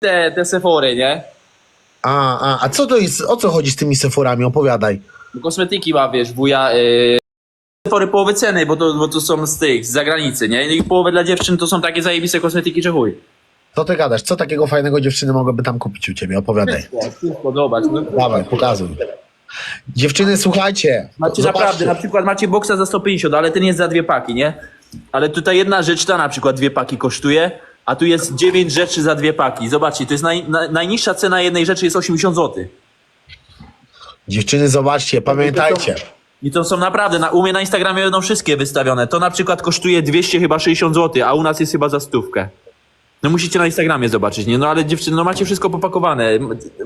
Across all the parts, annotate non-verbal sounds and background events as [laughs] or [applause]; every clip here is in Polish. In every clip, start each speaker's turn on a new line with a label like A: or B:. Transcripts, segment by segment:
A: te, te sefory, nie?
B: A, a, a co to jest, o co chodzi z tymi seforami? Opowiadaj.
A: Kosmetyki ma, wiesz, wuja. Yy... Sefory połowy ceny, bo to, bo to są z tych, z zagranicy, nie? I połowę dla dziewczyn to są takie zajebiste kosmetyki, że chuj.
B: Co ty gadasz? Co takiego fajnego dziewczyny mogłyby tam kupić u ciebie? Opowiadaj.
A: Wszystko, zobacz. No.
B: Dawaj, pokazuj. Dziewczyny, słuchajcie.
A: Macie
B: zobaczcie.
A: naprawdę, na przykład macie boksa za 150, ale ten jest za dwie paki, nie? Ale tutaj jedna rzecz, ta na przykład dwie paki kosztuje, a tu jest 9 rzeczy za dwie paki. Zobaczcie, to jest naj, na, najniższa cena jednej rzeczy jest 80 zł.
B: Dziewczyny, zobaczcie, pamiętajcie.
A: I to są naprawdę, na, u mnie na Instagramie będą wszystkie wystawione. To na przykład kosztuje 200 chyba 60 zł, a u nas jest chyba za stówkę. No musicie na Instagramie zobaczyć, nie? No ale dziewczyny, no macie wszystko popakowane.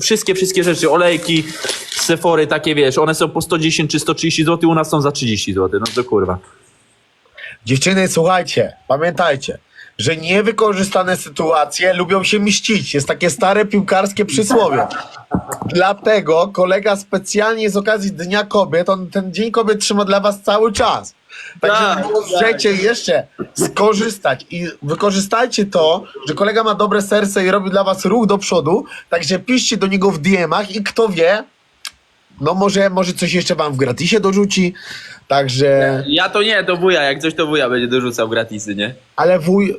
A: Wszystkie, wszystkie rzeczy, olejki, sefory, takie wiesz, one są po 110 czy 130 zł, u nas są za 30 zł, no to kurwa.
B: Dziewczyny, słuchajcie, pamiętajcie, że niewykorzystane sytuacje lubią się mścić. Jest takie stare piłkarskie przysłowie. Dlatego kolega specjalnie z okazji Dnia Kobiet, on ten Dzień Kobiet trzyma dla was cały czas. Także
A: Tak,
B: możecie jeszcze skorzystać i wykorzystajcie to, że kolega ma dobre serce i robi dla was ruch do przodu, także piszcie do niego w DM-ach i kto wie, no może, może coś jeszcze wam w gratisie dorzuci, także...
A: Ja to nie, to wuja, jak coś to wuja będzie dorzucał gratisy, nie?
B: Ale wuj.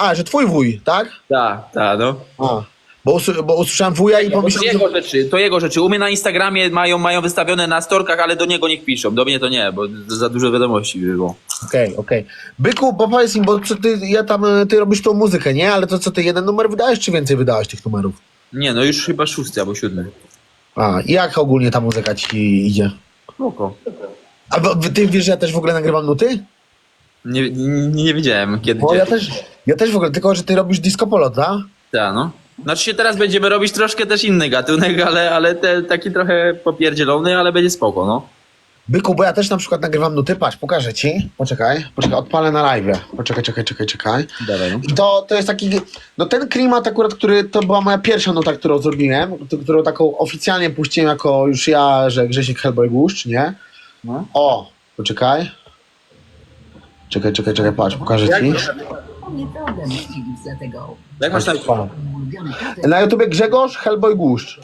B: A, że twój wuj, tak?
A: Tak, tak, no.
B: A. Bo, usły- bo usłyszałem wuja i
A: To
B: pomyślałem, że...
A: jego rzeczy, to jego rzeczy. U mnie na Instagramie mają, mają wystawione na storkach, ale do niego niech piszą. Do mnie to nie, bo za dużo wiadomości by było.
B: Okej, okej. Byku, bo powiedz im, bo co ty, ja tam, e, ty robisz tą muzykę, nie? Ale to co, ty jeden numer wydałeś, czy więcej wydałeś tych numerów?
A: Nie, no już chyba szósty albo siódmy.
B: A, i jak ogólnie ta muzyka ci idzie?
A: Spoko.
B: A bo- ty wiesz, że ja też w ogóle nagrywam nuty?
A: Nie, nie, nie wiedziałem kiedy.
B: Bo ja też, ja też w ogóle, tylko że ty robisz disco polo, tak?
A: Tak, no. Znaczy się teraz będziemy robić troszkę też inny gatunek, ale, ale te, taki trochę popierdzielony, ale będzie spoko, no.
B: Byku, bo ja też na przykład nagrywam nuty, patrz, pokażę ci. Poczekaj, poczekaj, odpalę na live. Poczekaj, czekaj, czekaj, czekaj.
A: Dawaj, no.
B: I to, to jest taki, no ten klimat akurat, który, to była moja pierwsza nuta, którą zrobiłem, to, którą taką oficjalnie puściłem jako już ja, że Grzesiek Hellboy Głuszcz, nie?
A: no.
B: O, poczekaj. Czekaj, czekaj, czekaj, patrz, pokażę ci.
A: Jak masz na...
B: Na YouTubie Grzegorz Hellboy Głuszcz.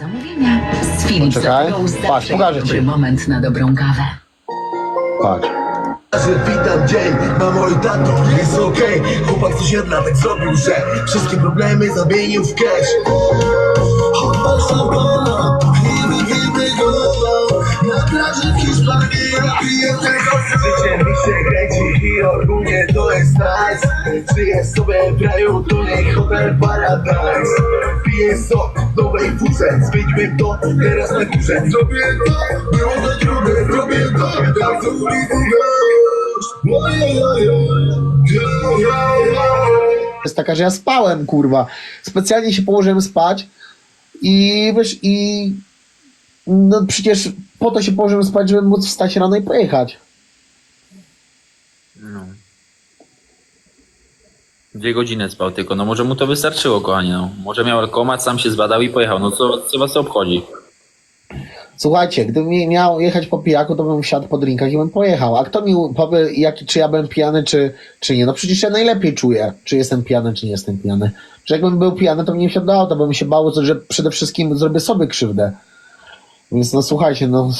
C: Zamówienia. Z Philips
B: Poczekaj.
C: Go
B: Patrz, pokażę
C: dobry
B: ci.
C: moment na dobrą kawę.
B: Patrz.
D: że witam dzień, mamo i tato, jest okej Chłopak coś jedna tak zrobił, że Wszystkie problemy zamienił w cash Odpal szampana, pijemy winnego Na plaży w Hiszpanii napiję tego Życie mi się kręci i ogólnie to jest nice Żyję sobie w kraju, to nie hotel paradise Piję sok w nowej furze, zmieńmy to teraz na górze Zrobię to, było to trudne, zrobię to, tak co ulicy
B: jest taka, że ja spałem, kurwa. Specjalnie się położyłem spać i wiesz, i no przecież po to się położyłem spać, żeby móc wstać rano i pojechać.
A: no. Dwie godziny spał tylko, no może mu to wystarczyło, kochanie, no. Może miał alkomat, sam się zbadał i pojechał, no co, co was to obchodzi?
B: Słuchajcie, gdybym miał jechać po pijaku, to bym wsiadł po drinkach i bym pojechał. A kto mi powie, czy ja byłem pijany, czy, czy nie? No przecież ja najlepiej czuję, czy jestem pijany, czy nie jestem pijany. Że jakbym był pijany, to bym nie wsiadł do auta, bym się bał, że przede wszystkim zrobię sobie krzywdę. Więc no słuchajcie, no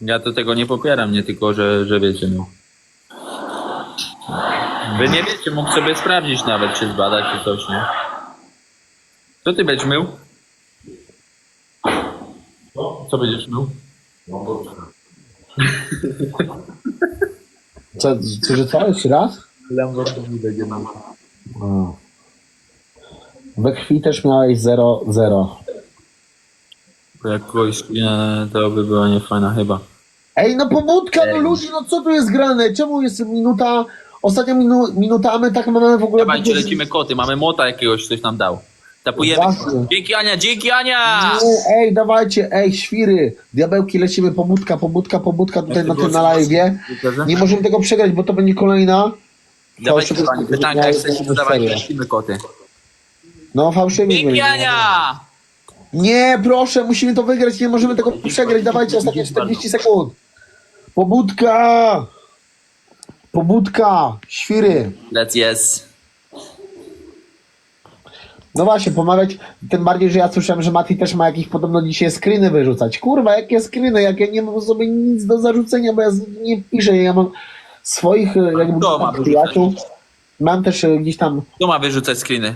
A: Ja to tego nie popieram, nie tylko, że, że wiecie, no. Wy nie wiecie, mógł sobie sprawdzić nawet, czy zbadać, czy coś, nie? Co ty będziesz mył? Co będziesz mył? [laughs]
B: co, co, że co? Jeszcze raz?
A: Lamborghini będzie mam.
B: A. We krwi też miałeś 0-0.
A: Jak kogoś nie, to by była niefajna chyba.
B: Ej, no pobudka, no ludzi, no co tu jest grane? Czemu jest minuta, ostatnia minu, minuta, a my tak mamy w ogóle...
A: Dawajcie, lecimy koty, mamy mota jakiegoś, ktoś nam dał. Tapujemy.
B: Właśnie.
A: Dzięki Ania, dzięki Ania!
B: Nie, ej, dawajcie, ej, świry, diabełki, lecimy, pobudka, pobudka, pobudka tutaj na tym na live. Nie możemy tego przegrać, bo to będzie kolejna.
A: Dawajcie pytanka, jak chcecie, lecimy koty.
B: No, fałszywy.
A: Dzięki
B: będzie.
A: Ania!
B: Nie, proszę, musimy to wygrać, nie możemy tego przegrać, dawajcie, ostatnie 40 sekund. Pobudka! Pobudka, świry.
A: Let's yes.
B: No właśnie, pomawiać, tym bardziej, że ja słyszałem, że Mati też ma jakieś podobno dzisiaj screeny wyrzucać. Kurwa, jakie screeny, jak ja nie mam sobie nic do zarzucenia, bo ja z- nie piszę, ja mam swoich e, jakby
A: ma
B: przyjaciół. Mam też e, gdzieś tam,
A: Kto ma wyrzucać screeny?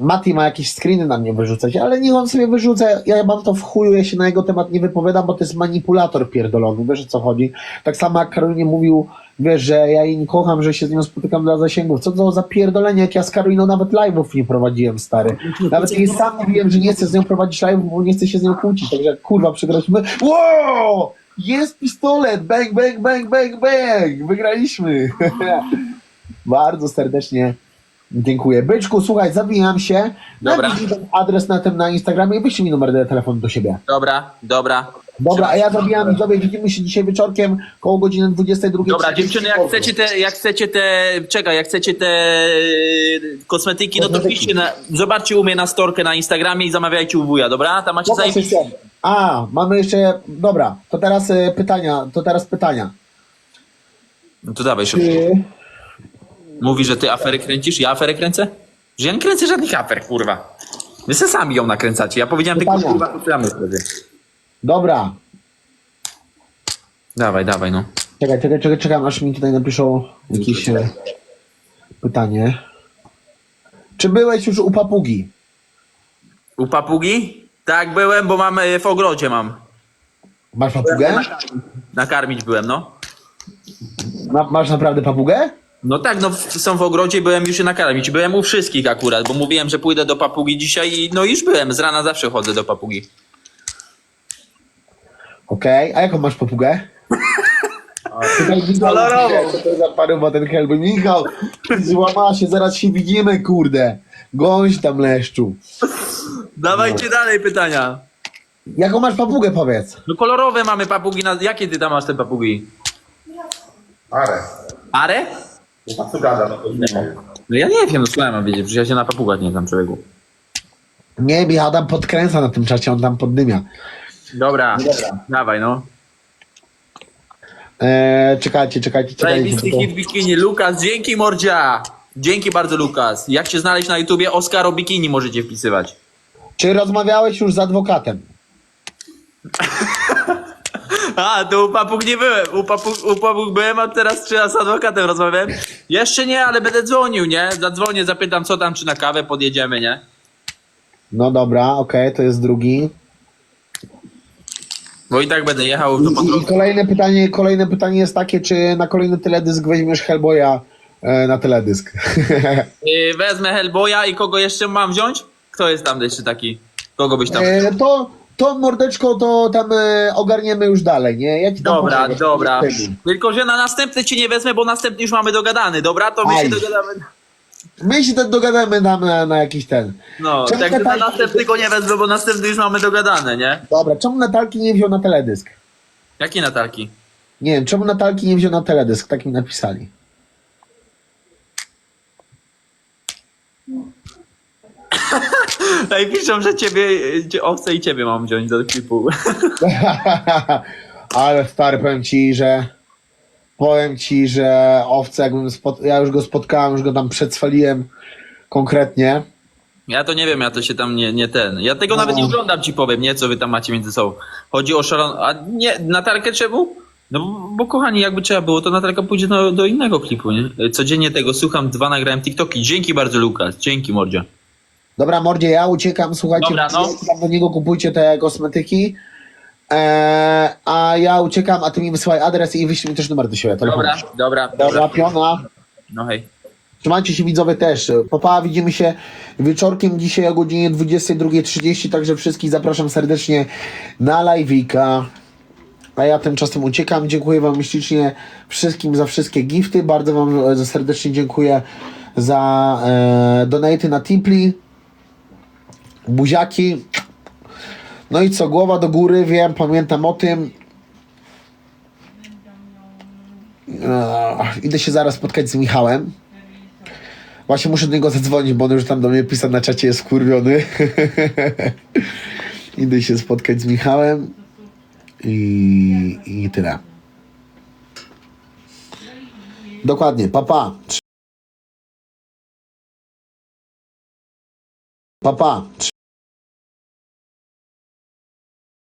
B: Mati ma jakieś screeny na mnie wyrzucać, ale niech on sobie wyrzuca, ja mam to w chuju, ja się na jego temat nie wypowiadam, bo to jest manipulator pierdolony, wiesz o co chodzi. Tak samo jak Karolinie mówił, wiesz, że ja jej nie kocham, że się z nią spotykam dla zasięgów. Co to za pierdolenie, jak ja z Karoliną nawet live'ów nie prowadziłem, stary. Nawet jej sam mówiłem, że nie chcę z nią prowadzić live'ów, bo nie chcę się z nią kłócić, także kurwa, przegraliśmy. Wow! Jest pistolet! Bang, bang, bang, bang, bang! Wygraliśmy! [laughs] Bardzo serdecznie dziękuję. Byczku, słuchaj, zabijam się.
A: Dobra.
B: Napisz mi ten adres na tym na Instagramie i wyślij mi numer telefonu do siebie.
A: Dobra, dobra.
B: Dobra, a ja zabijam widzowie, widzimy się dzisiaj wieczorkiem koło godziny 22.
A: Dobra, dziewczyny, jak chcecie te, jak chcecie te, czekaj, jak chcecie te e, kosmetyki, no to
B: Kosmetyki.
A: piszcie na, zobaczcie u mnie na storkę na Instagramie i zamawiajcie u wuja, dobra? Tam macie
B: Pokaż
A: zajebiste.
B: jeszcze. A, mamy jeszcze, dobra, to teraz e, pytania, to teraz pytania.
A: No to dawaj szybko.
B: Ty,
A: Mówi, że ty afery kręcisz, ja aferę kręcę? Że ja nie kręcę żadnych afer, kurwa. Wy se sami ją nakręcacie, ja powiedziałem tylko,
B: Pytania.
A: kurwa, wtedy.
B: dobra,
A: Dawaj, dawaj, no.
B: czekaj, czekaj, czekaj, czekam, aż mi tutaj napiszą jakieś e, pytanie. Czy byłeś już u papugi?
A: U papugi? Tak, byłem, bo mam e, w ogrodzie mam.
B: Masz papugę?
A: Nakarmić byłem, no.
B: Ma, masz naprawdę papugę?
A: No tak, no w- są w ogrodzie i byłem już się nakarmić. Byłem u wszystkich akurat, bo mówiłem, że pójdę do papugi dzisiaj i no już byłem. Z rana zawsze chodzę do papugi.
B: Okej, a jaką masz papugę? [laughs] Tutaj Michał,
A: Kolorową.
B: Co to za paruwa ten helby? Michał, złama się, zaraz się widzimy, kurde. Gąś tam leszczu.
A: Dawajcie dalej pytania.
B: Jaką masz papugę, powiedz?
A: No kolorowe mamy papugi. Na... Jakie ty tam masz te papugi?
E: Ale,
A: Are?
E: A co gada? No to
A: No ja nie wiem, no słuchaj, mam wiedzieć, przecież ja się na papugach nie znam człowieku.
B: Nie, Michał tam podkręca na tym czacie, on tam poddymia.
A: Dobra, dawaj no.
B: Eee, czekajcie, czekajcie, czekajcie.
A: Zajebisty hit bikini. Lukas, dzięki mordzia. Dzięki bardzo Lukas. Jak się znaleźć na YouTubie, Oscar o bikini możecie wpisywać.
B: Czy rozmawiałeś już z adwokatem? [laughs]
A: A, to u papug nie byłem. U papug, u papug byłem, a teraz czy ja z adwokatem rozmawiałem? Jeszcze nie, ale będę dzwonił, nie? Zadzwonię, zapytam co tam, czy na kawę podjedziemy, nie?
B: No dobra, okej, to jest drugi.
A: Bo i tak będę jechał
B: I,
A: do
B: i, I kolejne pytanie, kolejne pytanie jest takie, czy na kolejny teledysk weźmiesz Hellboya e, na teledysk?
A: Yy, [laughs] Wezmę Hellboya i kogo jeszcze mam wziąć? Kto jest tam jeszcze taki? Kogo byś tam...
B: e, to, to mordeczko, to tam e, ogarniemy już dalej, nie? Ja ci tam
A: Dobra,
B: pomogę.
A: dobra. Tylko, że na następny ci nie wezmę, bo następny już mamy dogadany, dobra? To my
B: Aj.
A: się dogadamy.
B: My się tak dogadamy tam na, na jakiś ten.
A: No,
B: Czemu
A: tak na
B: tak-
A: następnego nie wezmę, bo następny już mamy dogadane, nie?
B: Dobra, czemu Natalki nie wziął na teledysk?
A: Jakie Natalki?
B: Nie wiem, czemu Natalki nie wziął na teledysk? Tak mi napisali.
A: Ej, piszą, że ciebie, cie- owce i ciebie mam wziąć do klipu. [laughs]
B: Ale stary, powiem ci, że powiem ci, że owce, jakbym spot... ja już go spotkałem, już go tam przedswaliłem konkretnie.
A: Ja to nie wiem, ja to się tam nie, nie ten. Ja tego nawet nie oglądam, ci powiem, nie? Co wy tam macie między sobą. Chodzi o szalon... A nie, Natalkę czemu? No bo, bo kochani, jakby trzeba było, to Natalka pójdzie do, do innego klipu, nie? Codziennie tego słucham, dwa nagrałem TikToki. Dzięki bardzo, Lukas. Dzięki, Mordzia.
B: Dobra, mordzie, ja uciekam, słuchajcie,
A: Dobra, no.
B: tam do niego kupujcie te kosmetyki. Eee, a ja uciekam, a ty mi wysyłaj adres i wyślij mi też numer do siebie. telefonu.
A: Dobra, dobra,
B: Dobra,
A: dobra.
B: piona.
A: No hej.
B: Trzymajcie się widzowie też. Papa, widzimy się wieczorkiem dzisiaj o godzinie 22.30, także wszystkich zapraszam serdecznie na live'ika. A ja tymczasem uciekam. Dziękuję Wam ślicznie wszystkim za wszystkie gifty. Bardzo Wam e, serdecznie dziękuję za e, donaty na Tipli. Buziaki. No i co, głowa do góry, wiem, pamiętam o tym. Idę się zaraz spotkać z Michałem. Właśnie muszę do niego zadzwonić, bo on już tam do mnie pisał na czacie, jest wkurwiony. [laughs] Idę się spotkać z Michałem i, i tyle. Dokładnie, papa. Pa. Papa, pa.